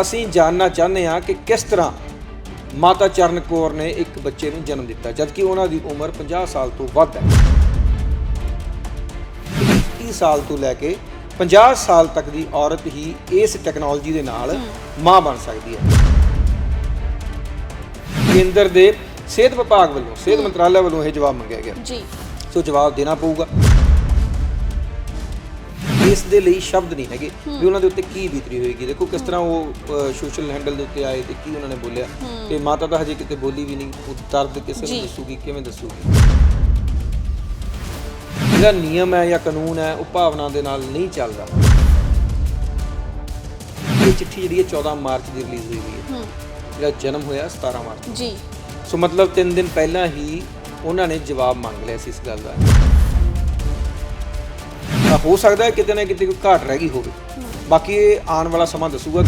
ਅਸੀਂ ਜਾਣਨਾ ਚਾਹੁੰਦੇ ਹਾਂ ਕਿ ਕਿਸ ਤਰ੍ਹਾਂ ਮਾਤਾ ਚਰਨ ਕੌਰ ਨੇ ਇੱਕ ਬੱਚੇ ਨੂੰ ਜਨਮ ਦਿੱਤਾ ਜਦਕਿ ਉਹਨਾਂ ਦੀ ਉਮਰ 50 ਸਾਲ ਤੋਂ ਵੱਧ ਹੈ। 30 ਸਾਲ ਤੋਂ ਲੈ ਕੇ 50 ਸਾਲ ਤੱਕ ਦੀ ਔਰਤ ਹੀ ਇਸ ਟੈਕਨੋਲੋਜੀ ਦੇ ਨਾਲ ਮਾਂ ਬਣ ਸਕਦੀ ਹੈ। ਕੇਂਦਰ ਦੇ ਸਿਹਤ ਵਿਭਾਗ ਵੱਲੋਂ ਸਿਹਤ ਮੰਤਰਾਲਾ ਵੱਲੋਂ ਇਹ ਜਵਾਬ ਮੰਗਿਆ ਗਿਆ। ਜੀ। ਸੋ ਜਵਾਬ ਦੇਣਾ ਪਊਗਾ। ਇਸ ਦੇ ਲਈ ਸ਼ਬਦ ਨਹੀਂ ਹੈਗੇ ਵੀ ਉਹਨਾਂ ਦੇ ਉੱਤੇ ਕੀ ਬੀਤਰੀ ਹੋਏਗੀ। ਦੇਖੋ ਕਿਸ ਤਰ੍ਹਾਂ ਉਹ ਸੋਸ਼ਲ ਹੈਂਡਲ ਦੇ ਉੱਤੇ ਆਏ ਤੇ ਕੀ ਉਹਨਾਂ ਨੇ ਬੋਲਿਆ। ਤੇ ਮਾਤਾ ਤਾਂ ਹਜੇ ਕਿਤੇ ਬੋਲੀ ਵੀ ਨਹੀਂ। ਉਹ ਦਰਦ ਕਿਸੇ ਨੂੰ। ਦੱਸੂਗੀ ਕਿਵੇਂ ਦੱਸੂਗੀ? ਜਿਹੜਾ ਨਿਯਮ ਹੈ ਜਾਂ ਕਾਨੂੰਨ ਹੈ ਉਹ ਭਾਵਨਾ ਦੇ ਨਾਲ ਨਹੀਂ ਚੱਲਦਾ। ਇਹ ਚਿੱਠੀ ਜਿਹੜੀ ਹੈ 14 ਮਾਰਚ ਦੀ ਰਿਲੀਜ਼ ਹੋਈ ਹੈ। ਜਿਹੜਾ ਜਨਮ ਹੋਇਆ 17 ਮਾਰਚ। ਜੀ। ਸੋ ਮਤਲਬ 3 ਦਿਨ ਪਹਿਲਾਂ ਹੀ ਉਹਨਾਂ ਨੇ ਜਵਾਬ ਮੰਗ ਲਿਆ ਸੀ ਇਸ ਗੱਲ ਦਾ। ਹੋ ਸਕਦਾ ਹੈ ਕਿਤੇ ਨਾ ਕਿਤੇ ਕੋਈ ਘਾਟ ਰਹਿ ਗਈ ਹੋਵੇ। ਬਾਕੀ ਇਹ ਆਉਣ ਵਾਲਾ ਸਮਾਂ ਦੱਸੂਗਾ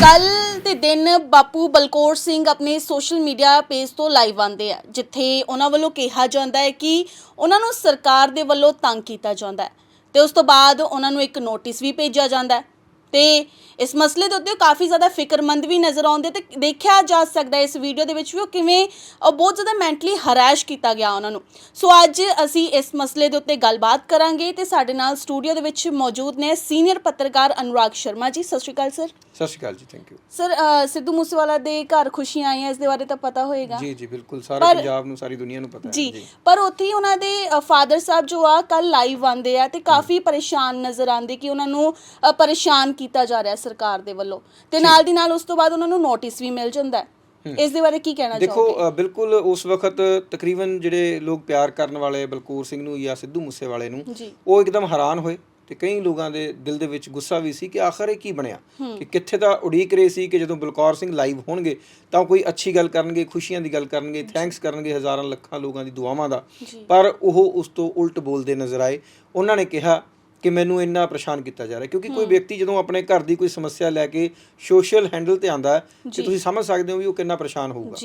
ਕੱਲ ਦੇ ਦਿਨ ਬਾਪੂ ਬਲਕੌਰ ਸਿੰਘ ਆਪਣੇ ਸੋਸ਼ਲ ਮੀਡੀਆ ਪੇਜ ਤੋਂ ਲਾਈਵ ਆਉਂਦੇ ਆ, ਜਿੱਥੇ ਉਹਨਾਂ ਵੱਲੋਂ ਕਿਹਾ ਜਾਂਦਾ ਹੈ ਕਿ ਉਹਨਾਂ ਨੂੰ ਸਰਕਾਰ ਦੇ ਵੱਲੋਂ ਤੰਗ ਕੀਤਾ ਜਾਂਦਾ ਹੈ। ਤੇ ਉਸ ਤੋਂ ਬਾਅਦ ਉਹਨਾਂ ਨੂੰ ਇੱਕ ਨੋਟਿਸ ਵੀ ਭੇਜਿਆ ਜਾਂਦਾ ਹੈ। ਤੇ ਇਸ ਮਸਲੇ ਦੇ ਉੱਤੇ ਉਹ ਕਾਫੀ ਜ਼ਿਆਦਾ ਫਿਕਰਮੰਦ ਵੀ ਨਜ਼ਰ ਆਉਂਦੇ ਤੇ ਦੇਖਿਆ ਜਾ ਸਕਦਾ ਇਸ ਵੀਡੀਓ ਦੇ ਵਿੱਚ ਵੀ ਉਹ ਕਿਵੇਂ ਅ, ਬਹੁਤ ਜ਼ਿਆਦਾ ਮੈਂਟਲੀ ਹਰਾਸ਼ ਕੀਤਾ ਗਿਆ ਉਹਨਾਂ ਨੂੰ। ਸੋ ਅੱਜ ਅਸੀਂ ਇਸ ਮਸਲੇ ਦੇ ਉੱਤੇ ਗੱਲਬਾਤ ਕਰਾਂਗੇ ਤੇ ਸਾਡੇ ਨਾਲ ਸਟੂਡੀਓ ਦੇ ਵਿੱਚ ਮੌਜੂਦ ਨੇ ਸੀਨੀਅਰ ਪੱਤਰਕਾਰ ਅਨੁਰਾਗ ਸ਼ਰਮਾ ਜੀ ਸਤਿ ਸ਼੍ਰੀ ਅਕਾਲ ਸਰ। ਸਤਿ ਸ਼੍ਰੀ ਅਕਾਲ ਜੀ ਥੈਂਕ ਯੂ ਸਰ ਅ, ਸਿੱਧੂ ਮੂਸੇਵਾਲਾ ਦੇ ਘਰ ਖੁਸ਼ੀਆਂ ਆਈਆਂ ਇਸ ਦੇ ਬਾਰੇ ਤਾਂ ਪਤਾ ਹੋਏਗਾ। ਜੀ ਜੀ ਬਿਲਕੁਲ ਸਾਰਾ ਪੰਜਾਬ ਨੂੰ ਸਾਰੀ ਦੁਨੀਆ ਨੂੰ ਪਤਾ ਹੈ ਜੀ ਪਰ ਉੱਥੇ ਹੀ ਉਹਨਾਂ ਦੇ ਫਾਦਰ ਸਾਹਿਬ ਜੋ ਆ ਕੱਲ ਲਾਈਵ ਆਂਦੇ ਆ ਤੇ ਕਾਫੀ ਪਰੇਸ਼ਾਨ ਨਜ਼ਰ ਆਂਦੇ ਕਿ ਉਹਨਾਂ ਨੂੰ ਅ, ਪਰੇਸ਼ਾਨ ਕੀਤਾ ਜਾ ਰਿਹਾ ਸਰਕਾਰ ਦੇ ਵੱਲੋਂ। ਤੇ ਨਾਲ ਦੀ ਨਾਲ ਉਸ ਤੋਂ ਬਾਅਦ ਉਹਨਾਂ ਨੂੰ ਨੋਟਿਸ ਵੀ ਮਿਲ ਜਾਂਦਾ ਹੈ। ਇਸ ਦੇ ਬਾਰੇ ਕੀ ਕਹਿਣਾ ਦੇਖੋ ਚਾਹੋਗੇ? ਅ, ਬਿਲਕੁਲ ਉਸ ਵਕਤ ਤਕਰੀਬਨ ਜਿਹੜੇ ਲੋਕ ਪਿਆਰ ਕਰਨ ਵਾਲੇ ਬਲਕੌਰ ਸਿੰਘ ਨੂੰ ਜਾਂ ਸਿੱਧੂ ਮੂਸੇਵਾਲੇ ਨੂੰ ਜੀ। ਉਹ ਇੱਕਦਮ ਹੈਰਾਨ ਹੋਏ। ਤੇ ਕਈ ਲੋਕਾਂ ਦੇ ਦਿਲ ਦੇ ਵਿੱਚ ਗੁੱਸਾ ਵੀ ਸੀ ਕਿ ਆਖਰ ਇਹ ਕੀ ਬਣਿਆ? ਕਿ ਕਿੱਥੇ ਤਾਂ ਉਡੀਕ ਰਹੇ ਸੀ ਕਿ ਜਦੋਂ ਬਲਕੌਰ ਸਿੰਘ ਲਾਈਵ ਹੋਣਗੇ ਤਾਂ ਕੋਈ ਅੱਛੀ ਗੱਲ ਕਰਨਗੇ ਖੁਸ਼ੀਆਂ ਦੀ ਗੱਲ ਕਰਨਗੇ ਥੈਂਕਸ ਕਰਨਗੇ ਹਜ਼ਾਰਾਂ ਲੱਖਾਂ ਲੋਕਾਂ ਦੀ ਦੁਆਵਾਂ ਦਾ। ਪਰ ਉਹ ਉਸ ਤੋਂ ਉਲਟ ਬੋਲਦੇ ਨਜ਼ਰ ਆਏ। ਉਹਨਾਂ ਨੇ ਕਿਹਾ ਕਿ ਮੈਨੂੰ ਇੰਨਾ ਪਰੇਸ਼ਾਨ ਕੀਤਾ ਜਾ ਰਿਹਾ ਕਿਉਂਕਿ ਕੋਈ ਵਿਅਕਤੀ ਜਦੋਂ ਆਪਣੇ ਘਰ ਦੀ ਕੋਈ ਸਮੱਸਿਆ ਲੈ ਕੇ ਸੋਸ਼ਲ ਹੈਂਡਲ ਤੇ ਆਂਦਾ ਹੈ ਕਿ ਤੁਸੀਂ ਸਮਝ ਸਕਦੇ ਹੋ ਵੀ ਉਹ ਕਿੰਨਾ ਪਰੇਸ਼ਾਨ ਹੋਊਗਾ।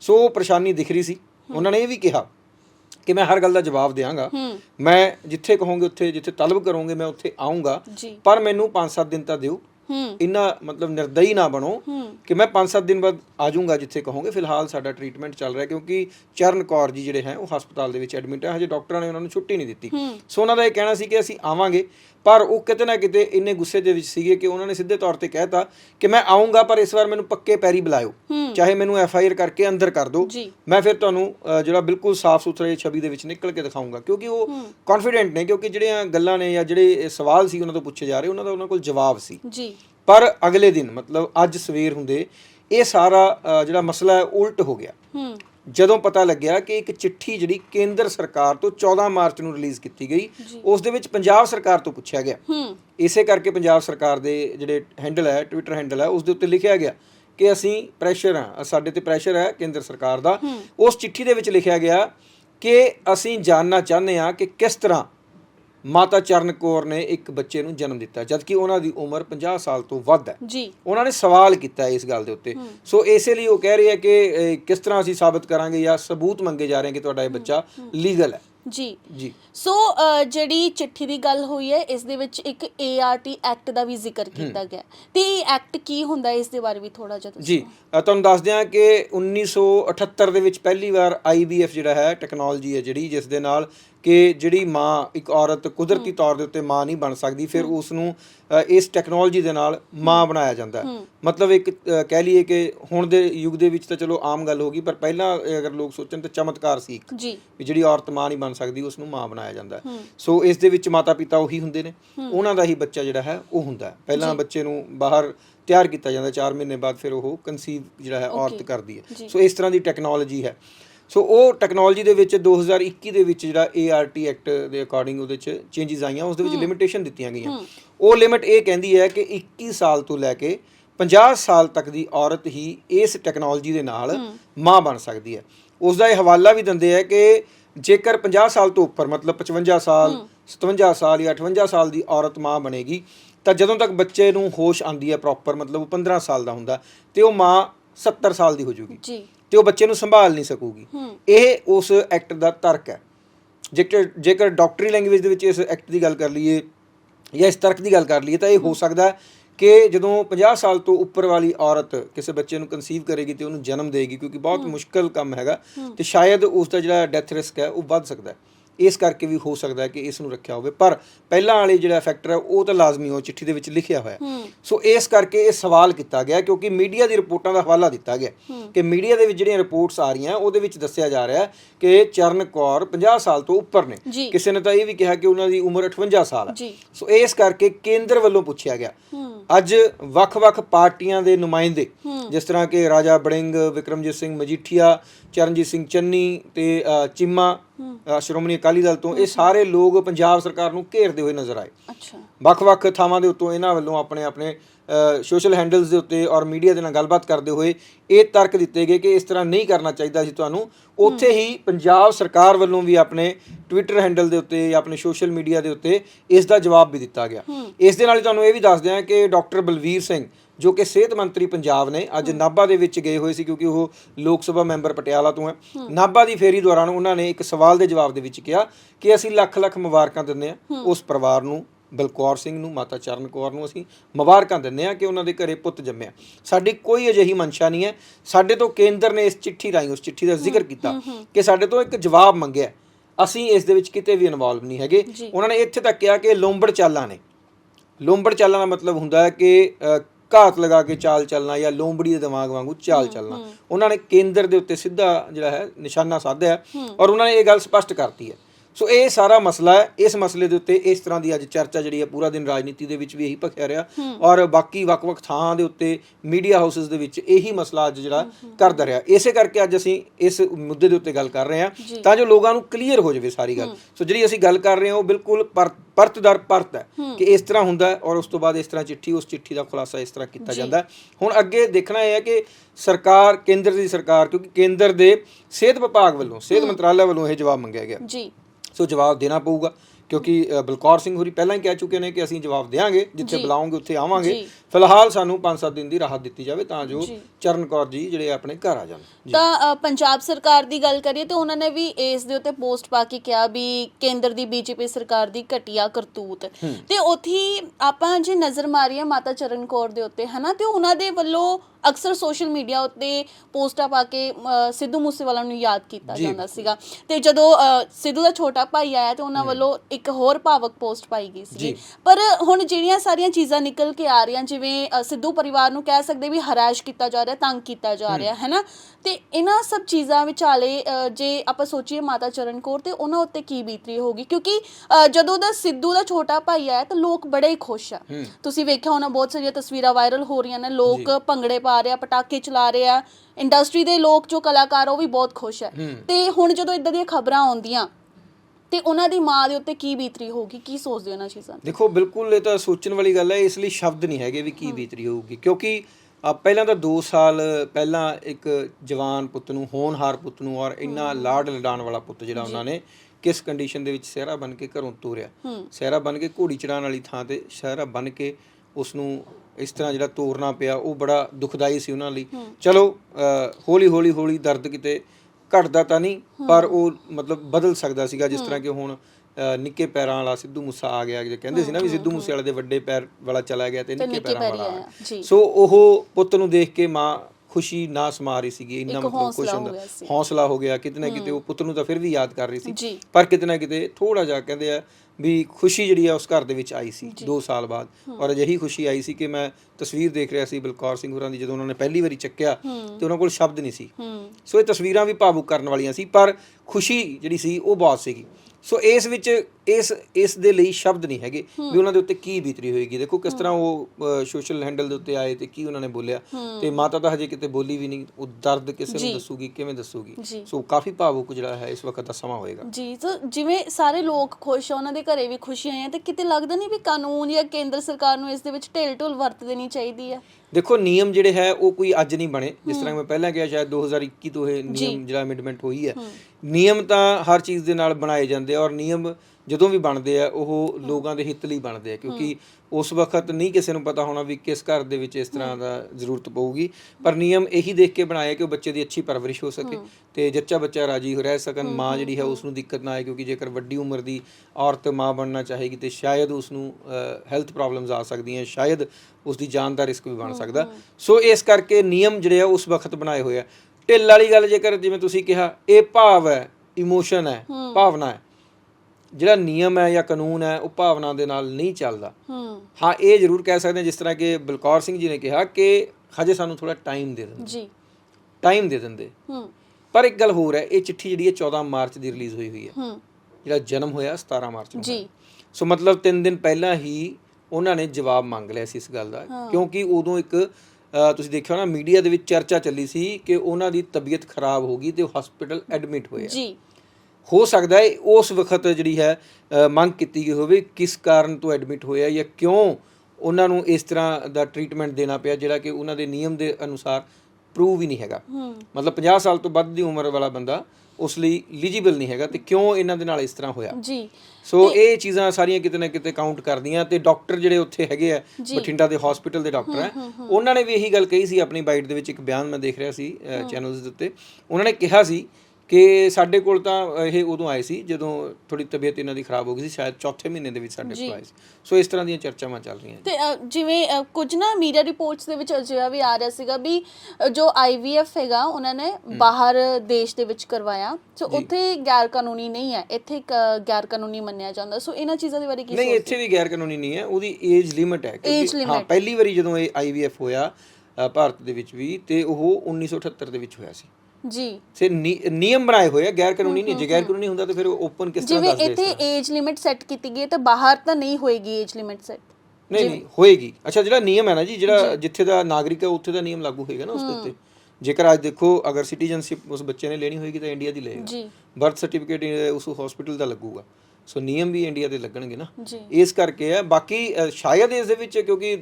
ਸੋ ਪਰੇਸ਼ਾਨੀ ਦਿਖ ਰਹੀ ਸੀ। ਉਹਨਾਂ ਨੇ ਇਹ ਵੀ ਕਿਹਾ ਕਿ ਮੈਂ ਹਰ ਗੱਲ ਦਾ ਜਵਾਬ ਦੇਵਾਂਗਾ ਮੈਂ ਜਿੱਥੇ ਕਹੋਗੇ ਉੱਥੇ ਜਿੱਥੇ ਤਲਬ ਕਰੋਗੇ ਮੈਂ ਉੱਥੇ ਆਉਂਗਾ ਪਰ ਮੈਨੂੰ 5-7 ਦਿਨ ਤਾਂ ਦਿਓ। ਇੰਨਾ ਮਤਲਬ ਨਿਰਦਈ ਨਾ ਬਣੋ ਕਿ ਮੈਂ 5-7 ਦਿਨ ਬਾਅਦ ਆ ਜਾਊਂਗਾ ਜਿੱਥੇ ਕਹੋਗੇ। ਫਿਲਹਾਲ ਸਾਡਾ ਟ੍ਰੀਟਮੈਂਟ ਚੱਲ ਰਿਹਾ ਕਿਉਂਕਿ ਚਰਨ ਕੌਰ ਜੀ ਜਿਹੜੇ ਹੈ ਉਹ ਹਸਪਤਾਲ ਦੇ ਵਿੱਚ ਐਡਮਿਟ ਹੈ। ਹਜੇ ਡਾਕਟਰਾਂ ਨੇ ਉਹਨਾਂ ਨੂੰ ਛੁੱਟੀ ਨਹੀਂ ਦਿੱਤੀ। ਸੋ ਉਹਨਾਂ ਦਾ ਇਹ ਕਹਿਣਾ ਸੀ ਕਿ ਅਸੀਂ ਆਵਾਂਗੇ। ਪਰ ਉਹ ਕਿਤੇ ਨਾ ਕਿਤੇ ਇੰਨੇ ਗੁੱਸੇ ਦੇ ਵਿੱਚ ਸੀਗੇ ਕਿ ਉਹਨਾਂ ਨੇ ਸਿੱਧੇ ਤੌਰ ਤੇ ਕਹਿਤਾ ਕਿ ਮੈਂ ਆਉਂਗਾ ਪਰ ਇਸ ਵਾਰ ਮੈਨੂੰ ਪੱਕੇ ਪੈਰੀ ਬੁਲਾਇਓ। ਚਾਹੇ ਮੈਨੂੰ ਐਫ ਆਈ ਆਰ ਕਰਕੇ ਅੰਦਰ ਕਰ ਦਿਓ। ਮੈਂ ਫਿਰ ਤੁਹਾਨੂੰ ਜਿਹੜਾ ਬਿਲਕੁਲ ਸਾਫ਼ ਸੁਥਰੇ ਛਵੀ ਦੇ ਵਿੱਚ ਨਿਕਲ ਕੇ ਦਿਖਾਉਂਗਾ ਕਿਉਂਕਿ ਉਹ ਕੌਨਫੀਡੈਂਟ ਨੇ ਕਿਉਂਕਿ ਜਿਹੜੀਆਂ ਗੱਲਾਂ ਨੇ ਜਾਂ ਜਿਹੜੇ ਸਵਾਲ ਸੀ ਉਹਨਾਂ ਤੋਂ ਪੁੱਛੇ ਜਾ ਰਹੇ ਉਹਨਾਂ ਦਾ ਉਹਨਾਂ ਕੋਲ ਜਵਾਬ ਸੀ। ਜੀ। ਪਰ ਅਗਲੇ ਦਿਨ ਮਤਲਬ ਅੱਜ ਸਵੇਰ ਹੁੰਦੇ ਇਹ ਸਾਰਾ ਜਿਹੜਾ ਮਸਲਾ ਹੈ ਉਲਟ ਹੋ ਗਿਆ। ਜਦੋਂ ਪਤਾ ਲੱਗਿਆ ਕਿ ਇੱਕ ਚਿੱਠੀ ਜਿਹੜੀ ਕੇਂਦਰ ਸਰਕਾਰ ਤੋਂ 14 ਮਾਰਚ ਨੂੰ ਰਿਲੀਜ਼ ਕੀਤੀ ਗਈ ਉਸ ਦੇ ਵਿੱਚ ਪੰਜਾਬ ਸਰਕਾਰ ਤੋਂ ਪੁੱਛਿਆ ਗਿਆ। ਹੂੰ। ਇਸੇ ਕਰਕੇ ਪੰਜਾਬ ਸਰਕਾਰ ਦੇ ਜਿਹੜੇ ਹੈਂਡਲ ਹੈ ਟਵਿੱਟਰ ਹੈਂਡਲ ਹੈ ਉਸ ਦੇ ਉੱਤੇ ਲਿਖਿਆ ਗਿਆ ਕਿ ਅਸੀਂ ਪ੍ਰੈਸ਼ਰ ਹਾਂ ਸਾਡੇ ਤੇ ਪ੍ਰੈਸ਼ਰ ਹੈ ਕੇਂਦਰ ਸਰਕਾਰ ਦਾ। ਉਸ ਚਿੱਠੀ ਦੇ ਵਿੱਚ ਲਿਖਿਆ ਗਿਆ ਕਿ ਅਸੀਂ ਜਾਣਨਾ ਚਾਹੁੰਦੇ ਹਾਂ ਕਿ ਕਿਸ ਤਰ੍ਹਾਂ ਮਾਤਾ ਚਰਨ ਕੌਰ ਨੇ ਇੱਕ ਬੱਚੇ ਨੂੰ ਜਨਮ ਦਿੱਤਾ ਜਦਕਿ ਉਹਨਾਂ ਦੀ ਉਮਰ 50 ਸਾਲ ਤੋਂ ਵੱਧ ਹੈ। ਜੀ। ਉਹਨਾਂ ਨੇ ਸਵਾਲ ਕੀਤਾ ਹੈ ਇਸ ਗੱਲ ਦੇ ਉੱਤੇ। ਸੋ ਇਸੇ ਲਈ ਉਹ ਕਹਿ ਰਹੇ ਆ ਕਿ ਕਿਸ ਤਰ੍ਹਾਂ ਅਸੀਂ ਸਾਬਤ ਕਰਾਂਗੇ ਜਾਂ ਸਬੂਤ ਮੰਗੇ ਜਾ ਰਹੇ ਕਿ ਤੁਹਾਡਾ ਇਹ ਬੱਚਾ ਲੀਗਲ ਹੈ। ਜੀ। ਜੀ। ਸੋ ਜਿਹੜੀ ਚਿੱਠੀ ਦੀ ਗੱਲ ਹੋਈ ਹੈ ਇਸ ਦੇ ਵਿੱਚ ਇੱਕ ਏਆਰਟੀ ਐਕਟ ਦਾ ਵੀ ਜ਼ਿਕਰ ਕੀਤਾ ਗਿਆ। ਹੈ। ਤੇ ਇਹ ਐਕਟ ਕੀ ਹੁੰਦਾ ਹੈ ਇਸ ਦੇ ਬਾਰੇ ਵੀ ਥੋੜਾ ਜਿਹਾ ਦੱਸੋ। ਜੀ ਤੁਹਾਨੂੰ ਦੱਸ ਦਿਆਂ ਕਿ 1978 ਦੇ ਵਿੱਚ ਪਹਿਲੀ ਵਾਰ IVF ਜਿਹੜਾ ਹੈ ਟੈਕਨੋਲੋਜੀ ਹੈ ਜਿਹੜੀ ਜਿਸ ਦੇ ਨਾਲ ਕਿ ਜਿਹੜੀ ਮਾਂ ਇੱਕ ਔਰਤ ਕੁਦਰਤੀ ਤੌਰ ਦੇ ਉੱਤੇ ਮਾਂ ਨਹੀਂ ਬਣ ਸਕਦੀ ਫਿਰ ਉਸ ਨੂੰ ਇਸ ਟੈਕਨੋਲੋਜੀ ਦੇ ਨਾਲ ਮਾਂ ਬਣਾਇਆ ਜਾਂਦਾ। ਮਤਲਬ ਇੱਕ ਕਹਿ ਲਈਏ ਕਿ ਹੁਣ ਦੇ ਯੁੱਗ ਦੇ ਵਿੱਚ ਤਾਂ ਚਲੋ ਆਮ ਗੱਲ ਹੋ ਗਈ ਪਰ ਪਹਿਲਾਂ ਅਗਰ ਲੋਕ ਸੋਚਣ ਤਾਂ ਚਮਤਕਾਰ ਸੀ ਇੱਕ ਵੀ ਜਿਹੜੀ ਔਰਤ ਮਾਂ ਨਹੀਂ ਬਣ ਸਕਦੀ ਉਸ ਨੂੰ ਮਾਂ ਬਣਾਇਆ ਜਾਂਦਾ। ਸੋ ਇਸ ਦੇ ਵਿੱਚ ਮਾਤਾ ਪਿਤਾ ਉਹੀ ਹੁੰਦੇ ਨੇ। ਉਹਨਾਂ ਦਾ ਹੀ ਬੱਚਾ ਜਿਹੜਾ ਹੈ ਉਹ ਹੁੰਦਾ। ਪਹਿਲਾਂ ਬੱਚੇ ਨੂੰ ਬਾਹਰ ਤਿਆਰ ਕੀਤਾ ਜਾਂਦਾ 4 ਮਹੀਨੇ ਬਾਅਦ ਫਿਰ ਉਹ ਕਨਸੀਵ ਜਿਹੜਾ ਹੈ ਔਰਤ ਕਰਦੀ ਹੈ। ਸੋ ਇਸ ਤਰ੍ਹਾਂ ਦੀ ਟੈਕਨੋਲੋਜੀ ਹੈ। ਸੋ ਉਹ ਟੈਕਨੋਲੋਜੀ ਦੇ ਵਿੱਚ 2021 ਦੇ ਵਿੱਚ ਜਿਹੜਾ ART ਐਕਟ ਦੇ ਅਕੋਰਡਿੰਗ ਉਹਦੇ ਚ ਚੇਂਜਸ ਆਈਆਂ ਉਸ ਦੇ ਵਿੱਚ ਲਿਮਿਟੇਸ਼ਨ ਦਿੱਤੀਆਂ ਗਈਆਂ। ਉਹ ਲਿਮਿਟ ਇਹ ਕਹਿੰਦੀ ਹੈ ਕਿ 21 ਸਾਲ ਤੋਂ ਲੈ ਕੇ 50 ਸਾਲ ਤੱਕ ਦੀ ਔਰਤ ਹੀ ਇਸ ਟੈਕਨੋਲੋਜੀ ਦੇ ਨਾਲ ਮਾਂ ਬਣ ਸਕਦੀ ਹੈ। ਉਸ ਦਾ ਇਹ ਹਵਾਲਾ ਵੀ ਦਿੰਦੇ ਆ ਕਿ ਜੇਕਰ 50 ਸਾਲ ਤੋਂ ਉੱਪਰ ਮਤਲਬ 55 ਸਾਲ 57 ਸਾਲ ਜਾਂ 58 ਸਾਲ ਦੀ ਔਰਤ ਮਾਂ ਬਣੇਗੀ ਤਾਂ ਜਦੋਂ ਤੱਕ ਬੱਚੇ ਨੂੰ ਹੋਸ਼ ਆਂਦੀ ਹੈ ਪ੍ਰੋਪਰ ਮਤਲਬ ਉਹ 15 ਸਾਲ ਦਾ ਹੁੰਦਾ ਤੇ ਉਹ ਮਾਂ 70 ਸਾਲ ਦੀ ਹੋ ਜਾਊਗੀ ਜੀ। ਤੇ ਉਹ ਬੱਚੇ ਨੂੰ ਸੰਭਾਲ ਨਹੀਂ ਸਕੂਗੀ। ਇਹ ਉਸ ਐਕਟ ਦਾ ਤਰਕ ਹੈ। ਜੇਕਰ ਜੇਕਰ ਡਾਕਟਰੀ ਲੈਂਗੁਏਜ ਦੇ ਵਿੱਚ ਇਸ ਐਕਟ ਦੀ ਗੱਲ ਕਰ ਲਈਏ ਜਾਂ ਇਸ ਤਰਕ ਦੀ ਗੱਲ ਕਰ ਲਈਏ ਤਾਂ ਇਹ ਹੋ ਸਕਦਾ ਕਿ ਜਦੋਂ 50 ਸਾਲ ਤੋਂ ਉੱਪਰ ਵਾਲੀ ਔਰਤ ਕਿਸੇ ਬੱਚੇ ਨੂੰ ਕਨਸੀਵ ਕਰੇਗੀ ਤੇ ਉਹਨੂੰ ਜਨਮ ਦੇਗੀ ਕਿਉਂਕਿ ਬਹੁਤ ਮੁਸ਼ਕਲ ਕੰਮ ਹੈਗਾ ਤੇ ਸ਼ਾਇਦ ਉਸ ਦਾ ਜਿਹੜਾ ਡੈਥ ਰਿਸਕ ਹੈ ਉਹ ਵੱਧ ਸਕਦਾ ਹੈ। ਇਸ ਕਰਕੇ ਵੀ ਹੋ ਸਕਦਾ ਹੈ ਕਿ ਇਸ ਨੂੰ ਰੱਖਿਆ ਹੋਵੇ। ਪਰ ਪਹਿਲਾਂ ਵਾਲੇ ਜਿਹੜਾ ਫੈਕਟਰ ਹੈ ਉਹ ਤਾਂ ਲਾਜ਼ਮੀ ਉਹ ਚਿੱਠੀ ਦੇ ਵਿੱਚ ਲਿਖਿਆ ਹੋਇਆ ਹੈ। ਸੋ ਇਸ ਕਰਕੇ ਇਹ ਸਵਾਲ ਕੀਤਾ ਗਿਆ ਕਿਉਂਕਿ ਮੀਡੀਆ ਦੀ ਰਿਪੋਰਟਾਂ ਦਾ ਹਵਾਲਾ ਦਿੱਤਾ ਗਿਆ। ਕਿ ਮੀਡੀਆ ਦੇ ਵਿੱਚ ਜਿਹੜੀਆਂ ਰਿਪੋਰਟਸ ਆ ਰਹੀਆਂ ਉਹਦੇ ਵਿੱਚ ਦੱਸਿਆ ਜਾ ਰਿਹਾ ਹੈ ਕਿ ਚਰਨ ਕੌਰ 50 ਸਾਲ ਤੋਂ ਉੱਪਰ ਨੇ। ਕਿਸੇ ਨੇ ਤਾਂ ਇਹ ਵੀ ਕਿਹਾ ਕਿ ਉਹਨਾਂ ਦੀ ਉਮਰ 58 ਸਾਲ ਹੈ। ਸੋ ਇਸ ਕਰਕੇ ਕੇਂਦਰ ਵੱਲੋਂ ਪੁੱਛਿਆ ਗਿਆ। ਹੂੰ। ਅੱਜ ਵੱਖ-ਵੱਖ ਪਾਰਟੀਆਂ ਦੇ ਨੁਮਾਇੰਦੇ ਜਿਸ ਤਰ੍ਹਾਂ ਕਿ ਰਾਜਾ ਬੜਿੰਗ ਵਿਕਰਮਜੀਤ ਸਿੰਘ ਮਜੀਠੀਆ ਚਰਨਜੀਤ ਸਿੰਘ ਚੰਨੀ ਤੇ ਚੀਮਾ ਸ਼੍ਰੋਮਣੀ ਅਕਾਲੀ ਦਲ ਤੋਂ ਇਹ ਸਾਰੇ ਲੋਕ ਪੰਜਾਬ ਸਰਕਾਰ ਨੂੰ ਘੇਰਦੇ ਹੋਏ ਨਜ਼ਰ ਆਏ। ਅੱਛਾ। ਵੱਖ-ਵੱਖ ਥਾਵਾਂ ਦੇ ਉੱਤੋਂ ਇਹਨਾਂ ਵੱਲੋਂ ਆਪਣੇ ਆਪਣੇ ਸੋਸ਼ਲ ਹੈਂਡਲਸ ਦੇ ਉੱਤੇ ਔਰ ਮੀਡੀਆ ਦੇ ਨਾਲ ਗੱਲਬਾਤ ਕਰਦੇ ਹੋਏ ਇਹ ਤਰਕ ਦਿੱਤੇ ਗਏ ਕਿ ਇਸ ਤਰ੍ਹਾਂ ਨਹੀਂ ਕਰਨਾ ਚਾਹੀਦਾ ਸੀ ਤੁਹਾਨੂੰ। ਉੱਥੇ ਹੀ ਪੰਜਾਬ ਸਰਕਾਰ ਵੱਲੋਂ ਵੀ ਆਪਣੇ ਟਵਿੱਟਰ ਹੈਂਡਲ ਦੇ ਉੱਤੇ ਜਾਂ ਆਪਣੇ ਸੋਸ਼ਲ ਮੀਡੀਆ ਦੇ ਉੱਤੇ ਇਸ ਦਾ ਜਵਾਬ ਵੀ ਦਿੱਤਾ ਗਿਆ। ਇਸ ਦੇ ਨਾਲ ਹੀ ਤੁਹਾਨੂੰ ਇਹ ਵੀ ਦੱਸਦੇ ਹਾਂ ਕਿ ਡਾਕਟਰ ਬਲਵੀਰ ਸਿੰਘ ਜੋ ਕਿ ਸਿਹਤ ਮੰਤਰੀ ਪੰਜਾਬ ਨੇ ਅੱਜ ਨਾਭਾ ਦੇ ਵਿੱਚ ਗਏ ਹੋਏ ਸੀ ਕਿਉਂਕਿ ਉਹ ਲੋਕ ਸਭਾ ਮੈਂਬਰ ਪਟਿਆਲਾ ਤੋਂ ਹੈ। ਨਾਭਾ ਦੀ ਫੇਰੀ ਦੌਰਾਨ ਉਹਨਾਂ ਨੇ ਇੱਕ ਸਵਾਲ ਦੇ ਜਵਾਬ ਦੇ ਵਿੱਚ ਕਿਹਾ ਕਿ ਅਸੀਂ ਲੱਖ ਲੱਖ ਮੁਬਾਰਕਾਂ ਦਿੰਦੇ ਹਾਂ ਉਸ ਪਰਿਵਾਰ ਨੂੰ ਬਲਕੌਰ ਸਿੰਘ ਨੂੰ ਮਾਤਾ ਚਰਨ ਕੌਰ ਨੂੰ ਅਸੀਂ ਮੁਬਾਰਕਾਂ ਦਿੰਦੇ ਹਾਂ ਕਿ ਉਹਨਾਂ ਦੇ ਘਰੇ ਪੁੱਤ ਜੰਮਿਆ। ਸਾਡੀ ਕੋਈ ਅਜਿਹੀ ਮਨਸ਼ਾ ਨਹੀਂ ਹੈ। ਸਾਡੇ ਤੋਂ ਕੇਂਦਰ ਨੇ ਇਸ ਚਿੱਠੀ ਰਾਹੀਂ ਉਸ ਚਿੱਠੀ ਦਾ ਜ਼ਿਕਰ ਕੀਤਾ ਕਿ ਸਾਡੇ ਤੋਂ ਇੱਕ ਜਵਾਬ ਮੰਗਿਆ। ਅਸੀਂ ਇਸ ਦੇ ਵਿੱਚ ਕਿਤੇ ਵੀ ਇਨਵੋਲਵ ਨਹੀਂ ਹੈਗੇ। ਉਹਨਾਂ ਨੇ ਇੱਥੇ ਤੱਕ ਕਿਹਾ ਕਿ ਲੋਂਬੜ ਚਾਲਾਂ ਨੇ। ਲੋਂਬੜ ਚਾਲਾਂ ਦਾ ਮਤਲਬ ਹੁੰਦਾ ਹੈ ਕਿ ਘਾਤ ਲਗਾ ਕੇ ਚਾਲ ਚੱਲਣਾ ਜਾਂ ਲੋਂਬੜੀ ਦੇ ਦਿਮਾਗ ਵਾਂਗੂ ਚਾਲ ਚੱਲਣਾ। ਉਹਨਾਂ ਨੇ ਕੇਂਦਰ ਦੇ ਉੱਤੇ ਸਿੱਧਾ ਜਿਹੜਾ ਹੈ ਨਿਸ਼ਾਨਾ ਸਾਧਿਆ ਔਰ ਉਹਨਾਂ ਨੇ ਇਹ ਗੱਲ ਸਪਸ਼ਟ ਕਰਤੀ ਹੈ। ਸੋ ਇਹ ਸਾਰਾ ਮਸਲਾ ਹੈ। ਇਸ ਮਸਲੇ ਦੇ ਉੱਤੇ ਇਸ ਤਰ੍ਹਾਂ ਦੀ ਅੱਜ ਚਰਚਾ ਜਿਹੜੀ ਹੈ ਪੂਰਾ ਦਿਨ ਰਾਜਨੀਤੀ ਦੇ ਵਿੱਚ ਵੀ ਇਹੀ ਭਖਿਆ ਰਿਹਾ। ਔਰ ਬਾਕੀ ਵੱਖ-ਵੱਖ ਥਾਂ ਦੇ ਉੱਤੇ ਮੀਡੀਆ ਹਾਊਸਸ ਦੇ ਵਿੱਚ ਇਹੀ ਮਸਲਾ ਅੱਜ ਜਿਹੜਾ ਕਰਦਾ ਰਿਹਾ। ਇਸੇ ਕਰਕੇ ਅੱਜ ਅਸੀਂ ਇਸ ਮੁੱਦੇ ਦੇ ਉੱਤੇ ਗੱਲ ਕਰ ਰਹੇ ਹਾਂ। ਤਾਂ ਜੋ ਲੋਕਾਂ ਨੂੰ ਕਲੀਅਰ ਹੋ ਜਾਵੇ ਸਾਰੀ ਗੱਲ। ਸੋ ਜਿਹੜੀ ਅਸੀਂ ਗੱਲ ਕਰ ਰਹੇ ਹਾਂ ਉਹ ਬਿਲਕੁਲ ਪਰ- ਪਰਤ ਹੈ ਕਿ ਇਸ ਤਰ੍ਹਾਂ ਹੁੰਦਾ ਔਰ ਉਸ ਤੋਂ ਬਾਅਦ ਇਸ ਤਰ੍ਹਾਂ ਚਿੱਠੀ ਉਸ ਚਿੱਠੀ ਦਾ ਖੁਲਾਸਾ ਇਸ ਤਰ੍ਹਾਂ ਕੀਤਾ ਜਾਂਦਾ ਹੁਣ ਅੱਗੇ ਦੇਖਣਾ ਇਹ ਹੈ ਕਿ ਸਰਕਾਰ ਕੇਂਦਰ ਦੀ ਸਰਕਾਰ ਕਿਉਂਕਿ ਕੇਂਦਰ ਦੇ ਸਿਹਤ ਵਿਭਾਗ ਵੱਲੋਂ ਸਿਹਤ ਮੰਤਰਾਲਾ ਵੱਲੋਂ ਇਹ ਜਵਾਬ ਮੰਗਿਆ ਗਿਆ। ਜੀ। ਸੋ ਜਵਾਬ ਦੇਣਾ ਪਊਗਾ ਕਿਉਂਕਿ ਬਲਕੌਰ ਸਿੰਘ ਹੋਰੀ ਪਹਿਲਾਂ ਹੀ ਕਹਿ ਚੁੱਕੇ ਨੇ ਕਿ ਅਸੀਂ ਜਵਾਬ ਦੇਵਾਂਗੇ ਜਿੱਥੇ। ਬੁਲਾਉਂਗੇ ਉੱਥੇ ਆਵਾਂਗੇ। ਫਿਲਹਾਲ ਸਾਨੂੰ 5-7 ਦਿਨ ਦੀ ਰਾਹਤ ਦਿੱਤੀ ਜਾਵੇ ਤਾਂ ਜੋ ਜੀ। ਚਰਨ ਕੌਰ ਜੀ ਜਿਹੜੇ ਆਪਣੇ ਘਰ ਆ ਜਾਣ ਤਾਂ ਪੰਜਾਬ ਸਰਕਾਰ ਦੀ ਗੱਲ ਕਰੀਏ ਤੇ ਉਹਨਾਂ ਨੇ ਵੀ ਇਸ ਦੇ ਉੱਤੇ ਪੋਸਟ ਪਾ ਕੇ ਕਿਹਾ ਵੀ ਕੇਂਦਰ ਦੀ ਬੀਜੇਪੀ ਸਰਕਾਰ ਦੀ ਘਟੀਆ ਕਰਤੂਤ ਤੇ ਉੱਥੇ ਆਪਾਂ ਜੇ ਨਜ਼ਰ ਮਾਰੀਏ ਮਾਤਾ ਚਰਨ ਕੌਰ ਦੇ ਉੱਤੇ ਹਨਾ ਤੇ ਉਹਨਾਂ ਦੇ ਵੱਲੋਂ ਅਕਸਰ ਸੋਸ਼ਲ ਮੀਡੀਆ ਉੱਤੇ ਪੋਸਟਾਂ ਪਾ ਕੇ ਅ, ਸਿੱਧੂ ਮੂਸੇਵਾਲਾ ਨੂੰ ਯਾਦ ਕੀਤਾ ਜੀ। ਜਾਂਦਾ ਸੀਗਾ। ਤੇ ਜਦੋਂ ਅ, ਸਿੱਧੂ ਦਾ ਛੋਟਾ ਭਾਈ ਆਇਆ ਤੇ ਉਹਨਾਂ ਵੱਲੋਂ ਇੱਕ ਹੋਰ ਭਾਵਕ ਪੋਸਟ ਪਾਈ ਗਈ ਸੀ ਜੀ। ਪਰ ਹੁਣ ਜਿਹੜੀਆਂ ਸਾਰੀਆਂ ਚੀਜ਼ਾਂ ਨਿਕਲ ਕੇ ਆ ਰਹੀਆਂ ਜਿਵੇਂ ਅ, ਸਿੱਧੂ ਪਰਿਵਾਰ ਨੂੰ ਕਹਿ ਸਕਦੇ ਵੀ ਹਰਾਸ਼ ਕੀਤਾ ਜਾ ਰਿਹਾ ਤੰਗ ਕੀਤਾ ਜਾ ਰਿਹਾ ਹੈ ਨਾ? ਤੇ ਇਹਨਾਂ ਸਭ ਚੀਜ਼ਾਂ ਵਿਚਾਲੇ ਅ, ਜੇ ਆਪਾਂ ਸੋਚੀਏ ਮਾਤਾ ਚਰਨ ਕੌਰ ਤੇ ਉਹਨਾਂ ਉੱਤੇ ਕੀ ਬੀਤਰੀ ਹੋਗੀ ਕਿਉਂਕਿ ਅ, ਜਦੋਂ ਦਾ ਸਿੱਧੂ ਦਾ ਛੋਟਾ ਭਾਈ ਆਇਆ ਤਾਂ ਲੋਕ ਬੜੇ ਹੀ ਖੁਸ਼ ਆ। ਤੁਸੀਂ ਵੇਖਿਆ ਹੋਣਾ ਬਹੁਤ ਸਾਰੀਆਂ ਤਸਵੀਰਾਂ ਵਾਇਰਲ ਹੋ ਰਹੀਆਂ ਨੇ। ਲੋਕ ਭੰਗੜੇ ਪਾ ਰਹੇ ਆ ਪਟਾਕੇ ਚਲਾ ਰਹੇ ਇੰਡਸਟਰੀ ਦੇ ਲੋਕ ਜੋ ਕਲਾਕਾਰ ਆ, ਉਹ ਵੀ ਬਹੁਤ ਖੁਸ਼ ਹੈ। ਤੇ ਹੁਣ ਜਦੋਂ ਇਦਾਂ ਦੀਆਂ ਖਬਰਾਂ ਆਉਂਦੀਆਂ ਤੇ ਉਹਨਾਂ ਦੀ ਮਾਂ ਦੇ ਉੱਤੇ ਕੀ ਬੀਤਰੀ ਹੋਗੀ ਕੀ ਸੋਚਦੇ ਹੋ ਇਹਨਾਂ ਚੀਜ਼ਾਂ ਤੇ? ਦੇਖੋ ਬਿਲਕੁਲ ਇਹ ਤਾਂ ਸੋਚਣ ਵਾਲੀ ਗੱਲ ਹੈ ਇਸ ਲਈ ਸ਼ਬਦ ਨਹੀਂ ਹੈਗੇ ਵੀ ਕੀ ਬੀਤਰੀ ਹੋਊਗੀ। ਕਿਉਂਕਿ ਅ, ਪਹਿਲਾਂ ਤਾਂ 2 ਸਾਲ ਪਹਿਲਾਂ ਇੱਕ ਜਵਾਨ ਪੁੱਤ ਨੂੰ ਹੋਣਹਾਰ ਪੁੱਤ ਨੂੰ ਔਰ ਇੰਨਾ ਲਾਡ ਲਡਾਉਣ ਵਾਲਾ ਪੁੱਤ ਜਿਹੜਾ ਉਹਨਾਂ ਨੇ ਕਿਸ ਕੰਡੀਸ਼ਨ ਦੇ ਵਿੱਚ ਸਹਿਰਾ ਬਣ ਕੇ ਘਰੋਂ ਤੋਰਿਆ। ਸਹਿਰਾ ਬਣ ਕੇ ਘੋੜੀ ਚੜਾਉਣ ਵਾਲੀ ਥਾਂ ਤੇ ਸਹਿਰਾ ਬਣ ਕੇ ਉਸ ਨੂੰ ਇਸ ਤਰ੍ਹਾਂ ਜਿਹੜਾ ਤੋਰਨਾ ਪਿਆ ਉਹ ਬੜਾ ਦੁਖਦਾਈ ਸੀ ਉਹਨਾਂ ਲਈ ਚਲੋ ਹੌਲੀ ਹੌਲੀ ਹੌਲੀ ਦਰਦ ਕਿਤੇ ਘਟਦਾ ਤਾਂ ਨਹੀਂ ਪਰ ਉਹ ਮਤਲਬ ਬਦਲ ਸਕਦਾ ਸੀਗਾ ਜਿਸ ਤਰ੍ਹਾਂ ਕਿ ਹੁਣ ਨਿੱਕੇ ਪੈਰਾਂ ਵਾਲਾ ਸਿੱਧੂ ਮੂਸਾ ਆ ਗਿਆ ਜੇ ਕਹਿੰਦੇ ਸੀ ਨਾ ਵੀ ਸਿੱਧੂ ਮੂਸੇ ਵਾਲੇ ਦੇ ਵੱਡੇ ਪੈਰ ਵਾਲਾ ਚਲਾ ਗਿਆ ਤੇ ਨਿੱਕੇ ਪੈਰਾਂ ਵਾਲਾ। ਸੋ ਉਹ ਪੁੱਤ ਨੂੰ ਦੇਖ ਕੇ ਮਾਂ ਖੁਸ਼ੀ ਨਾ ਸਮਾ ਰਹੀ ਸੀਗੀ ਇੰਨਾ ਮਤਲਬ ਹੋ ਹੁੰਦਾ। ਹੌਸਲਾ ਹੋ ਗਿਆ ਕਿਤੇ ਨਾ ਕਿਤੇ ਉਹ ਪੁੱਤ ਨੂੰ ਤਾਂ ਫਿਰ ਵੀ ਯਾਦ ਕਰ ਰਹੀ ਸੀ। ਪਰ ਕਿਤੇ ਨਾ ਕਿਤੇ ਥੋੜਾ ਜਿਹਾ ਕਹਿੰਦੇ ਆ ਵੀ ਖੁਸ਼ੀ ਜਿਹੜੀ ਆ ਉਸ ਘਰ ਦੇ ਵਿੱਚ ਆਈ ਸੀ 2 ਸਾਲ ਬਾਅਦ। ਔਰ ਅਜਿਹੀ ਖੁਸ਼ੀ ਆਈ ਸੀ ਕਿ ਮੈਂ ਤਸਵੀਰ ਦੇਖ ਰਿਹਾ ਸੀ ਬਲਕੌਰ ਸਿੰਘ ਹੋਰਾਂ ਦੀ ਜਦੋਂ ਉਹਨਾਂ ਨੇ ਪਹਿਲੀ ਵਾਰੀ ਚੱਕਿਆ ਤੇ ਉਹਨਾਂ ਕੋਲ ਸ਼ਬਦ ਨਹੀਂ ਸੀ। ਸੋ ਇਹ ਤਸਵੀਰਾਂ ਵੀ ਭਾਵੁਕ ਕਰਨ ਵਾਲੀਆਂ ਸੀ ਪਰ ਖੁਸ਼ੀ ਜਿਹੜੀ ਸੀ ਉਹ ਬਹੁਤ ਸੀਗੀ। ਸੋ ਇਸ ਵਿੱਚ ਇਸ ਇਸ ਦੇ ਲਈ ਸ਼ਬਦ ਨਹੀਂ ਹੈਗੇ ਵੀ ਉਹਨਾਂ ਦੇ ਉੱਤੇ ਕੀ ਬੀਤਰੀ ਹੋਏਗੀ। ਦੇਖੋ ਕਿਸ ਤਰ੍ਹਾਂ ਉਹ ਸੋਸ਼ਲ ਹੈਂਡਲ ਦੇ ਉੱਤੇ ਆਏ ਤੇ ਕੀ ਉਹਨਾਂ ਨੇ ਬੋਲਿਆ। ਤੇ ਮਾਤਾ ਤਾਂ ਹਜੇ ਕਿਤੇ ਬੋਲੀ ਵੀ ਨਹੀਂ। ਉਹ ਦਰਦ ਕਿਸੇ ਨੂੰ ਦੱਸੂਗੀ ਕਿਵੇਂ ਦੱਸੂਗੀ। ਸੋ ਕਾਫੀ ਭਾਵੁਕ ਜਿਹੜਾ ਹੈ ਇਸ ਵਕਤ ਦਾ ਸਮਾਂ ਹੋਏਗਾ। ਜੀ ਤਾਂ ਜਿਵੇਂ ਸਾਰੇ ਲੋਕ ਖੁਸ਼ ਆ ਉਹਨਾਂ ਦੇ ਘਰੇ ਵੀ ਖੁਸ਼ੀਆਂ ਆਈਆਂ ਤੇ ਕਿਤੇ ਲੱਗਦਾ ਨਹੀਂ ਵੀ ਕਾਨੂੰਨ ਜਾਂ ਕੇਂਦਰ ਸਰਕਾਰ ਨੂੰ ਇਸ ਦੇ ਵਿੱਚ ਢਿੱਲ ਢੁਲ ਵਰਤ ਦੇਣੀ ਚਾਹੀਦੀ ਹੈ ਦੇਖੋ ਨਿਯਮ ਜਿਹੜੇ ਹੈ ਉਹ ਕੋਈ ਅੱਜ ਨਹੀਂ ਬਣੇ। ਜਿਸ ਤਰ੍ਹਾਂ ਮੈਂ ਪਹਿਲਾਂ ਕਿਹਾ ਸ਼ਾਇਦ 2021 ਤੋਂ ਇਹ ਨਿਯਮ ਜਿਹੜਾ ਅਮੈਂਡਮੈਂਟ ਹੋਈ ਹੈ। ਨਿਯਮ ਤਾਂ ਹਰ ਚੀਜ਼ ਦੇ ਨਾਲ ਬਣਾਏ ਜਾਂਦੇ ਆ ਔਰ ਨਿਯਮ ਜਦੋਂ ਵੀ ਬਣਦੇ ਆ ਉਹ ਲੋਕਾਂ ਦੇ ਹਿੱਤ ਲਈ ਬਣਦੇ ਆ ਕਿਉਂਕਿ ਉਸ ਵਕਤ ਨਹੀਂ ਕਿਸੇ ਨੂੰ ਪਤਾ ਹੋਣਾ ਵੀ ਕਿਸ ਘਰ ਦੇ ਵਿੱਚ ਇਸ ਤਰ੍ਹਾਂ ਦਾ ਜ਼ਰੂਰਤ ਪਊਗੀ। ਪਰ ਨਿਯਮ ਇਹੀ ਦੇਖ ਕੇ ਬਣਾਏ ਕਿ ਉਹ ਬੱਚੇ ਦੀ ਅੱਛੀ ਪਰਵਰਿਸ਼ ਹੋ ਸਕੇ ਤੇ ਜੱਚਾ ਬੱਚਾ ਰਾਜੀ ਹੋ ਰਹਿ ਸਕਣ ਮਾਂ ਜਿਹੜੀ ਹੈ ਉਸ ਨੂੰ ਦਿੱਕਤ ਨਾ ਆਏ ਕਿਉਂਕਿ ਜੇਕਰ ਵੱਡੀ ਉਮਰ ਦੀ ਔਰਤ ਮਾਂ ਬਣਨਾ ਚਾਹੇਗੀ ਤੇ ਸ਼ਾਇਦ ਉਸ ਨੂੰ ਹੈਲਥ ਪ੍ਰੋਬਲਮਸ ਆ ਸਕਦੀਆਂ ਸ਼ਾਇਦ ਉਸ ਦੀ ਜਾਨ ਦਾ ਰਿਸਕ ਵੀ ਬਣ ਸਕਦਾ। ਸੋ ਇਸ ਕਰਕੇ ਨਿਯਮ ਜਿਹੜੇ ਆ ਉਸ ਵਕਤ ਬਣਾਏ ਹੋਏ ਆ। ਢਿੱਲ ਵਾਲੀ ਗੱਲ ਜੇਕਰ ਜਿਵੇਂ ਤੁਸੀਂ ਕਿਹਾ ਇਹ ਭਾਵ ਹੈ ਇਮੋਸ਼ਨ ਹੈ। ਭਾਵਨਾ ਹੈ। ਜਿਹੜਾ ਨਿਯਮ ਹੈ ਜਾਂ ਕਾਨੂੰਨ ਹੈ ਉਹ ਭਾਵਨਾ ਦੇ ਨਾਲ ਨਹੀਂ ਚੱਲਦਾ। ਹੂੰ ਹਾਂ ਇਹ ਜ਼ਰੂਰ ਕਹਿ ਸਕਦੇ ਹਾਂ ਜਿਸ ਤਰ੍ਹਾਂ ਕਿ ਬਲਕੌਰ ਸਿੰਘ ਜੀ ਨੇ ਕਿਹਾ ਕਿ ਹਜੇ ਸਾਨੂੰ ਥੋੜਾ ਟਾਈਮ ਦੇ ਦਿੰਦੇ। ਜੀ। ਟਾਈਮ ਦੇ ਦਿੰਦੇ। ਹੂੰ। ਪਰ ਇੱਕ ਗੱਲ ਹੋਰ ਹੈ ਇਹ ਚਿੱਠੀ ਜਿਹੜੀ ਹੈ 14 ਮਾਰਚ ਦੀ ਰਿਲੀਜ਼ ਹੋਈ ਹੋਈ ਹੈ। ਹੂੰ। ਜਿਹੜਾ ਜਨਮ ਹੋਇਆ 17 ਮਾਰਚ ਨੂੰ ਜੀ। ਸੋ ਮਤਲਬ 3 ਦਿਨ ਪਹਿਲਾਂ ਹੀ ਉਹਨਾਂ ਨੇ ਜਵਾਬ ਮੰਗ ਲਿਆ ਸੀ ਇਸ ਗੱਲ ਦਾ। ਕਿਉਂਕਿ ਉਦੋਂ ਇੱਕ ਤੁਸੀਂ ਦੇਖਿਆ ਹੋਣਾ ਮੀਡੀਆ ਦੇ ਵਿੱਚ ਚਰਚਾ ਚੱਲੀ ਸੀ ਕਿ ਉਹਨਾਂ ਦੀ ਤਬੀਅਤ ਖਰਾਬ ਹੋ ਗਈ ਤੇ ਉਹ ਹਸਪੀਟਲ ਐਡਮਿਟ ਹੋਏ ਜੀ। ਹੋ ਸਕਦਾ ਹੈ ਉਸ ਵਕਤ ਜਿਹੜੀ ਹੈ ਮੰਗ ਕੀਤੀ ਗਈ ਹੋਵੇ ਕਿਸ ਕਾਰਨ ਤੋਂ ਐਡਮਿਟ ਹੋਇਆ ਜਾਂ ਕਿਉਂ ਉਹਨਾਂ ਨੂੰ ਇਸ ਤਰ੍ਹਾਂ ਦਾ ਟ੍ਰੀਟਮੈਂਟ ਦੇਣਾ ਪਿਆ ਜਿਹੜਾ ਕਿ ਉਹਨਾਂ ਦੇ ਨਿਯਮ ਦੇ ਅਨੁਸਾਰ ਪ੍ਰੂਵ ਹੀ ਨਹੀਂ ਹੈਗਾ। ਮਤਲਬ 50 ਸਾਲ ਤੋਂ ਵੱਧ ਦੀ ਉਮਰ ਵਾਲਾ ਬੰਦਾ ਉਸ ਲਈ ਐਲੀਜੀਬਲ ਨਹੀਂ ਹੈਗਾ ਤੇ ਕਿਉਂ ਇਹਨਾਂ ਦੇ ਨਾਲ ਇਸ ਤਰ੍ਹਾਂ ਹੋਇਆ? ਜੀ। ਸੋ ਇਹ ਚੀਜ਼ਾਂ ਸਾਰੀਆਂ ਕਿਤੇ ਨਾ ਕਿਤੇ ਕਾਊਂਟ ਕਰਦੀਆਂ ਤੇ ਡਾਕਟਰ ਜਿਹੜੇ ਉੱਥੇ ਹੈਗੇ ਆ ਬਠਿੰਡਾ ਦੇ ਹਸਪੀਟਲ ਦੇ ਡਾਕਟਰ ਆ ਉਹਨਾਂ ਨੇ ਵੀ ਇਹੀ ਗੱਲ ਕਹੀ ਸੀ ਆਪਣੀ ਬਾਈਟ ਦੇ ਵਿੱਚ ਇੱਕ ਬਿਆਨ ਮੈਂ ਦੇਖ ਰਿਹਾ ਸੀ ਚੈਨਲਸ ਦੇ ਉੱਤੇ। ਉਹਨਾਂ ਨੇ ਕਿਹਾ ਸੀ ਕਿ ਸਾਡੇ ਕੋਲ ਤਾਂ ਇਹ ਉਦੋਂ ਆਏ ਸੀ ਜਦੋਂ ਥੋੜੀ ਤਬੀਅਤ ਇਹਨਾਂ ਦੀ ਖਰਾਬ ਹੋ ਗਈ ਸੀ ਸ਼ਾਇਦ ਚੌਥੇ ਮਹੀਨੇ ਦੇ ਵਿੱਚ ਸਾਡੇ ਕੋਲ ਆਏ ਸੀ। ਸੋ ਇਸ ਤਰ੍ਹਾਂ ਦੀਆਂ ਚਰਚਾਵਾਂ ਚੱਲ ਰਹੀਆਂ ਤੇ ਅ, ਜਿਵੇਂ ਅ, ਕੁਝ ਨਾ ਮੀਡੀਆ ਰਿਪੋਰਟਸ ਦੇ ਵਿੱਚ ਅਜਿਹਾ ਵੀ ਆ ਰਿਹਾ ਸੀਗਾ ਵੀ ਅ, ਜੋ ਆਈਵੀਐਫ ਹੈਗਾ ਉਹਨਾਂ ਨੇ ਬਾਹਰ ਦੇਸ਼ ਦੇ ਵਿੱਚ ਕਰਵਾਇਆ। ਸੋ ਉੱਥੇ ਗੈਰ ਕਾਨੂੰਨੀ ਨਹੀਂ ਹੈ। ਇੱਥੇ ਕ- ਗੈਰ ਕਾਨੂੰਨੀ ਮੰਨਿਆ ਜਾਂਦਾ। ਸੋ ਇਹਨਾਂ ਚੀਜ਼ਾਂ ਦੇ ਬਾਰੇ ਕੀ ਨਹੀਂ ਇੱਥੇ ਵੀ ਗੈਰ ਕਾਨੂੰਨੀ ਨਹੀਂ ਹੈ। ਉਹਦੀ ਏਜ ਲਿਮਿਟ ਹੈ Age ਹਾਂ ਪਹਿਲੀ ਵਾਰੀ ਜਦੋਂ ਇਹ ਆਈਵੀਐਫ ਹੋਇਆ ਅ, ਭਾਰਤ ਦੇ ਵਿੱਚ ਵੀ ਤੇ ਉਹ 1978 ਦੇ ਵਿੱਚ ਹੋਇਆ ਸੀ। ਜੀ। ਸੇ ਨਿਯਮ ਬਣਾਏ ਹੋਏ ਆ ਗੈਰ ਕਾਨੂੰਨੀ ਨਹੀਂ ਜੇ ਗੈਰ ਕਾਨੂੰਨੀ ਹੁੰਦਾ ਤਾਂ ਫਿਰ ਓਪਨ ਕਿਸ ਤਰ੍ਹਾਂ ਜਿਵੇਂ ਦੱਸਦੇ ਇੱਥੇ ਏਜ ਲਿਮਿਟ ਸੈੱਟ ਕੀਤੀ ਗਈ ਹੈ ਤਾਂ ਬਾਹਰ ਤਾਂ ਨਹੀਂ ਹੋਏਗੀ ਏਜ ਲਿਮਿਟ ਸੈੱਟ ਨਹੀਂ ਨਹੀਂ ਹੋਏਗੀ। ਅੱਛਾ ਜਿਹੜਾ ਨਿਯਮ ਹੈ ਨਾ ਜੀ ਜਿਹੜਾ ਜਿੱਥੇ ਦਾ ਨਾਗਰਿਕ ਹੈ ਉੱਥੇ ਦਾ ਨਿਯਮ ਲਾਗੂ ਹੋਏਗਾ ਨਾ ਉਸ ਦੇ ਉੱਤੇ। ਜੇਕਰ ਅੱਜ ਦੇਖੋ ਅਗਰ ਸਿਟੀਜ਼ਨਸ਼ਿਪ ਉਸ ਬੱਚੇ ਨੇ ਲੈਣੀ ਹੋਏਗੀ ਤਾਂ ਇੰਡੀਆ ਦੀ ਲਏਗਾ ਜੀ। ਬਰਥ ਸਰਟੀਫਿਕੇਟ ਉਸ ਹਸਪੀਟਲ ਦਾ ਲੱਗੂਗਾ। ਸੋ ਨਿਯਮ ਵੀ ਇੰਡੀਆ ਦੇ ਲੱਗਣਗੇ ਨਾ। ਇਸ ਕਰਕੇ ਹੈ ਬਾਕੀ ਸ਼ਾਇਦ ਇਸ ਦੇ ਵਿੱਚ ਕਿਉਂਕਿ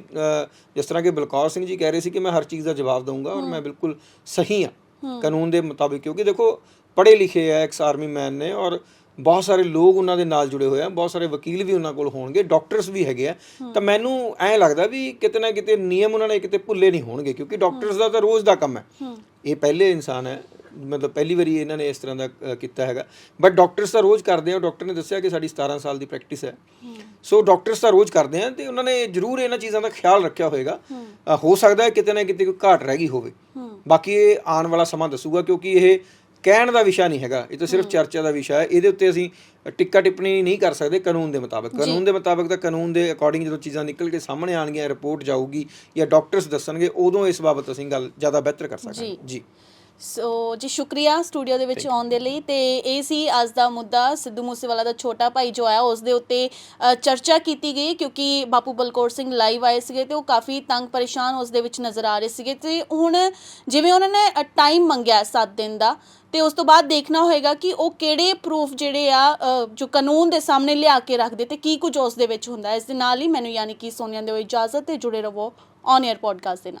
ਜਿਸ ਤਰ੍ਹਾਂ ਕਿ ਬਲਕੌਰ ਸਿੰਘ ਜੀ ਕਹਿ ਰਹੇ ਸੀ ਕਿ ਮੈਂ ਹਰ ਚੀਜ਼ ਦਾ ਜਵਾਬ ਦਊਂਗਾ ਔਰ ਮੈਂ ਬਿਲਕੁਲ ਸਹੀ ਹਾਂ। ਕਾਨੂੰਨ ਦੇ ਮੁਤਾਬਿਕ ਕਿਉਂਕਿ ਦੇਖੋ ਪੜ੍ਹੇ ਲਿਖੇ ਹੈ ਐਕਸ ਆਰਮੀ ਮੈਨ ਨੇ ਔਰ ਬਹੁਤ ਸਾਰੇ ਲੋਕ ਉਹਨਾਂ ਦੇ ਨਾਲ ਜੁੜੇ ਹੋਏ ਆ ਬਹੁਤ ਸਾਰੇ ਵਕੀਲ ਵੀ ਉਹਨਾਂ ਕੋਲ ਹੋਣਗੇ ਡਾਕਟਰਸ ਵੀ ਹੈਗੇ ਆ। ਤਾਂ ਮੈਨੂੰ ਐਂ ਲੱਗਦਾ ਵੀ ਕਿਤੇ ਨਾ ਕਿਤੇ ਨਿਯਮ ਉਹਨਾਂ ਨੇ ਕਿਤੇ ਭੁੱਲੇ ਨਹੀਂ ਹੋਣਗੇ ਕਿਉਂਕਿ ਡਾਕਟਰਸ ਦਾ ਤਾਂ ਰੋਜ਼ ਦਾ ਕੰਮ ਹੈ। ਇਹ ਪਹਿਲੇ ਇਨਸਾਨ ਹੈ ਮਤਲਬ ਪਹਿਲੀ ਵਾਰੀ ਇਹਨਾਂ ਨੇ ਇਸ ਤਰ੍ਹਾਂ ਦਾ ਕੀਤਾ ਹੈਗਾ। ਬਟ ਡਾਕਟਰਸ ਤਾਂ ਰੋਜ਼ ਕਰਦੇ ਆ ਡਾਕਟਰ ਨੇ ਦੱਸਿਆ ਕਿ ਸਾਡੀ 17 ਸਾਲ ਦੀ ਪ੍ਰੈਕਟਿਸ ਹੈ। ਸੋ ਡਾਕਟਰਸ ਤਾਂ ਰੋਜ਼ ਕਰਦੇ ਆ ਤੇ ਉਹਨਾਂ ਨੇ ਜ਼ਰੂਰ ਇਹਨਾਂ ਚੀਜ਼ਾਂ ਦਾ ਖਿਆਲ ਰੱਖਿਆ ਹੋਵੇਗਾ ਹੋ। ਸਕਦਾ ਹੈ ਕਿਤੇ ਨਾ ਕਿਤੇ ਕੋਈ ਘਾਟ ਰਹਿ ਗਈ ਹੋਵੇ। ਬਾਕੀ ਇਹ ਆਉਣ ਵਾਲਾ ਸਮਾਂ ਦੱਸੂਗਾ ਕਿਉਂਕਿ ਇਹ ਕਹਿਣ ਦਾ ਵਿਸ਼ਾ ਨਹੀਂ ਹੈਗਾ। ਇਹ ਤਾਂ ਸਿਰਫ ਚਰਚਾ ਦਾ ਵਿਸ਼ਾ ਹੈ। ਇਹਦੇ ਉੱਤੇ ਅਸੀਂ ਟਿੱਕਾ ਟਿੱਪਣੀ ਨਹੀਂ ਕਰ ਸਕਦੇ ਕਾਨੂੰਨ ਦੇ ਮੁਤਾਬਕ। ਕਾਨੂੰਨ ਦੇ ਮੁਤਾਬਕ ਤਾਂ ਕਾਨੂੰਨ ਦੇ ਅਕੋਰਡਿੰਗ ਜਦੋਂ ਚੀਜ਼ਾਂ ਨਿਕਲ ਕੇ ਸਾਹਮਣੇ ਆਣਗੀਆਂ ਰਿਪੋਰਟ ਜਾਊਗੀ ਜਾਂ ਡਾਕਟਰਸ ਦੱਸਣਗੇ ਉਦੋਂ ਇਸ ਬਾਬਤ ਅਸੀਂ ਗੱਲ ਜ਼ਿਆਦਾ ਬਿਹਤਰ ਕਰ ਸਕਾਂਗੇ। ਜੀ। ਸੋ ਜੀ ਸ਼ੁਕਰੀਆ ਸਟੂਡੀਓ ਦੇ ਵਿੱਚ ਆਉਣ ਦੇ ਲਈ ਤੇ ਇਹ ਸੀ ਅੱਜ ਦਾ ਮੁੱਦਾ ਸਿੱਧੂ ਮੂਸੇਵਾਲਾ ਦਾ ਛੋਟਾ ਭਾਈ ਜੋ ਆਇਆ ਉਸ ਦੇ ਉੱਤੇ ਅ, ਚਰਚਾ ਕੀਤੀ ਗਈ ਕਿਉਂਕਿ ਬਾਪੂ ਬਲਕੌਰ ਸਿੰਘ ਲਾਈਵ ਆਏ ਸੀਗੇ ਤੇ ਉਹ ਕਾਫੀ ਤੰਗ ਪਰੇਸ਼ਾਨ ਉਸ ਦੇ ਵਿੱਚ ਨਜ਼ਰ ਆ ਰਹੇ ਸੀਗੇ ਤੇ ਹੁਣ ਜਿਵੇਂ ਉਹਨਾਂ ਨੇ ਟਾਈਮ ਮੰਗਿਆ 7 ਦਿਨ ਦਾ ਤੇ ਉਸ ਤੋਂ ਬਾਅਦ ਦੇਖਣਾ ਹੋਏਗਾ ਕਿ ਉਹ ਕਿਹੜੇ ਪ੍ਰੂਫ ਜਿਹੜੇ ਆ ਅ, ਜੋ ਕਾਨੂੰਨ ਦੇ ਸਾਹਮਣੇ ਲਿਆ ਕੇ ਰੱਖਦੇ ਤੇ ਕੀ ਕੁਝ ਉਸ ਦੇ ਵਿੱਚ ਹੁੰਦਾ ਹੈ। ਇਸ ਦੇ ਨਾਲ ਹੀ ਮੈਨੂੰ ਯਾਨੀ ਕਿ ਸੋਨੀਆ ਦੇ ਇਜਾਜ਼ਤ ਤੇ ਜੁੜੇ ਰਹੋ ਔਨ 에ਅਰ ਪੋਡਕਾਸਟ ਦੇ ਨਾਲ